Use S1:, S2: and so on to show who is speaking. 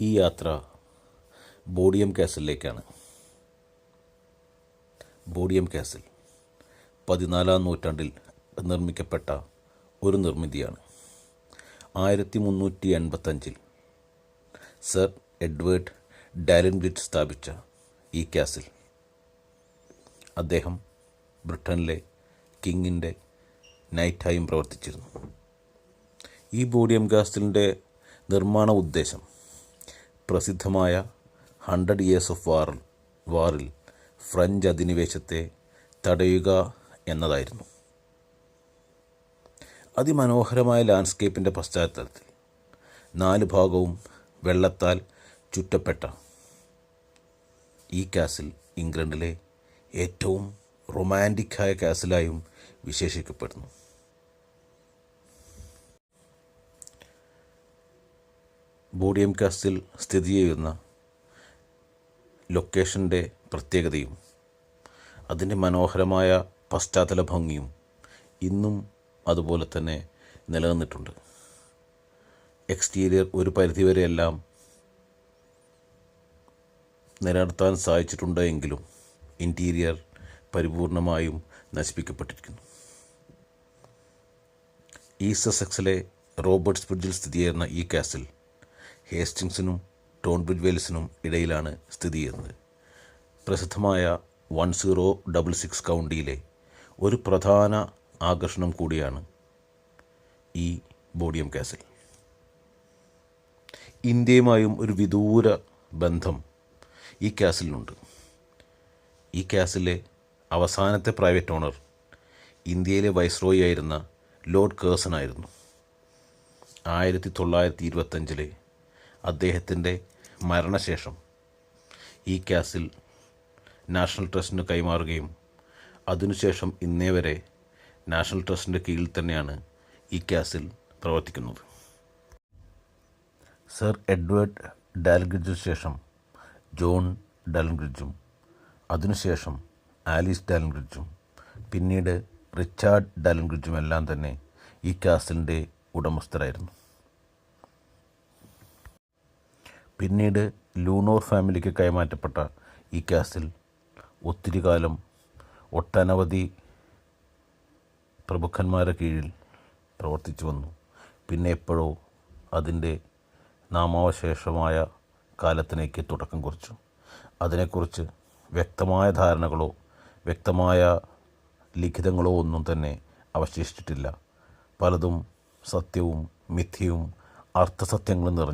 S1: ഈ യാത്ര ബോഡിയം കാസിലേക്കാണ്. ബോഡിയം കാസിൽ പതിനാലാം നൂറ്റാണ്ടിൽ നിർമ്മിക്കപ്പെട്ട ഒരു നിർമ്മിതിയാണ്. ആയിരത്തി മുന്നൂറ്റി എൺപത്തഞ്ചിൽ സർ എഡ്വേർഡ് ഡാലിൻഗ്രിഡ് സ്ഥാപിച്ച ഈ കാസിൽ. അദ്ദേഹം ബ്രിട്ടനിലെ കിങ്ങിന്റെ നൈറ്റായും പ്രവർത്തിച്ചിരുന്നു. ഈ ബോഡിയം കാസിലിന്റെ നിർമ്മാണ ഉദ്ദേശം പ്രസിദ്ധമായ ഹൺഡ്രഡ് ഇയേഴ്സ് ഓഫ് വാർ വാറിൽ ഫ്രഞ്ച് അധിനിവേശത്തെ തടയുക എന്നതായിരുന്നു. അതിമനോഹരമായ ലാൻഡ്സ്കേപ്പിന്റെ പശ്ചാത്തലത്തിൽ നാല് ഭാഗവും വെള്ളത്താൽ ചുറ്റപ്പെട്ട ഈ കാസിൽ ഇംഗ്ലണ്ടിലെ ഏറ്റവും റൊമാന്റിക്കായ കാസിലായും വിശേഷിക്കപ്പെടുന്നു. ബോഡിയം കാസ്റ്റിൽ സ്ഥിതി ചെയ്യുന്ന ലൊക്കേഷന്റെ പ്രത്യേകതയും അതിന്റെ മനോഹരമായ പശ്ചാത്തല ഭംഗിയും ഇന്നും അതുപോലെ തന്നെ നിലനിന്നിട്ടുണ്ട്. എക്സ്റ്റീരിയർ ഒരു പരിധിവരെയെല്ലാം നിലനിർത്താൻ സാധിച്ചിട്ടുണ്ട് എങ്കിലും ഇന്റീരിയർ പരിപൂർണമായും നശിപ്പിക്കപ്പെട്ടിരിക്കുന്നു. ഈസ്റ്റ് സസെക്സിലെ റോബർട്ട്സ് ബ്രിഡ്ജിൽ സ്ഥിതി ചെയ്യുന്ന ഈ കാസിൽ ഹേസ്റ്റിങ്സിനും ടോൺ ബ്രിഡ്വേൽസിനും ഇടയിലാണ് സ്ഥിതി ചെയ്യുന്നത്. പ്രസിദ്ധമായ വൺ സീറോ ഡബിൾ സിക്സ് കൗണ്ടിയിലെ ഒരു പ്രധാന ആകർഷണം കൂടിയാണ് ഈ ബോഡിയം കാസിൽ. ഇന്ത്യയുമായും ഒരു വിദൂര ബന്ധം ഈ കാസിലിനുണ്ട്. ഈ കാസിലെ അവസാനത്തെ പ്രൈവറ്റ് ഓണർ ഇന്ത്യയിലെ വൈസ്രോയി ആയിരുന്ന ലോർഡ് കേഴ്സൺ ആയിരുന്നു. ആയിരത്തി തൊള്ളായിരത്തി ഇരുപത്തഞ്ചിലെ അദ്ദേഹത്തിന്റെ മരണശേഷം ഈ കാസിൽ നാഷണൽ ട്രസ്റ്റിന് കൈമാറുകയും അതിനുശേഷം ഇന്നേ വരെ നാഷണൽ ട്രസ്റ്റിന്റെ കീഴിൽ തന്നെയാണ് ഈ കാസിൽ പ്രവർത്തിക്കുന്നത്. സർ എഡ്വേർഡ് ഡാൽഗ്രിഡ്ജിന് ശേഷം ജോൺ ഡാൽഗ്രിഡ്ജും അതിനുശേഷം ആലീസ് ഡാൽഗ്രിഡ്ജും പിന്നീട് റിച്ചാർഡ് ഡാൽഗ്രിഡ്ജും എല്ലാം തന്നെ ഈ കാസിലിന്റെ ഉടമസ്ഥരായിരുന്നു. പിന്നീട് ലൂണോർ ഫാമിലിക്ക് കൈമാറ്റപ്പെട്ട ഈ കാസിൽ ഒത്തിരി കാലം ഒട്ടനവധി പ്രമുഖന്മാരുടെ കീഴിൽ പ്രവർത്തിച്ചു വന്നു. പിന്നെ എപ്പോഴോ അതിന്റെ നാമാവശേഷമായ കാലത്തിലേക്ക് തുടക്കം കുറിച്ചു. അതിനെക്കുറിച്ച് വ്യക്തമായ ധാരണകളോ വ്യക്തമായ ലിഖിതങ്ങളോ ഒന്നും തന്നെ അവശേഷിച്ചിട്ടില്ല. പലതും സത്യവും മിഥ്യയും അർത്ഥസത്യങ്ങളും നിറഞ്ഞു.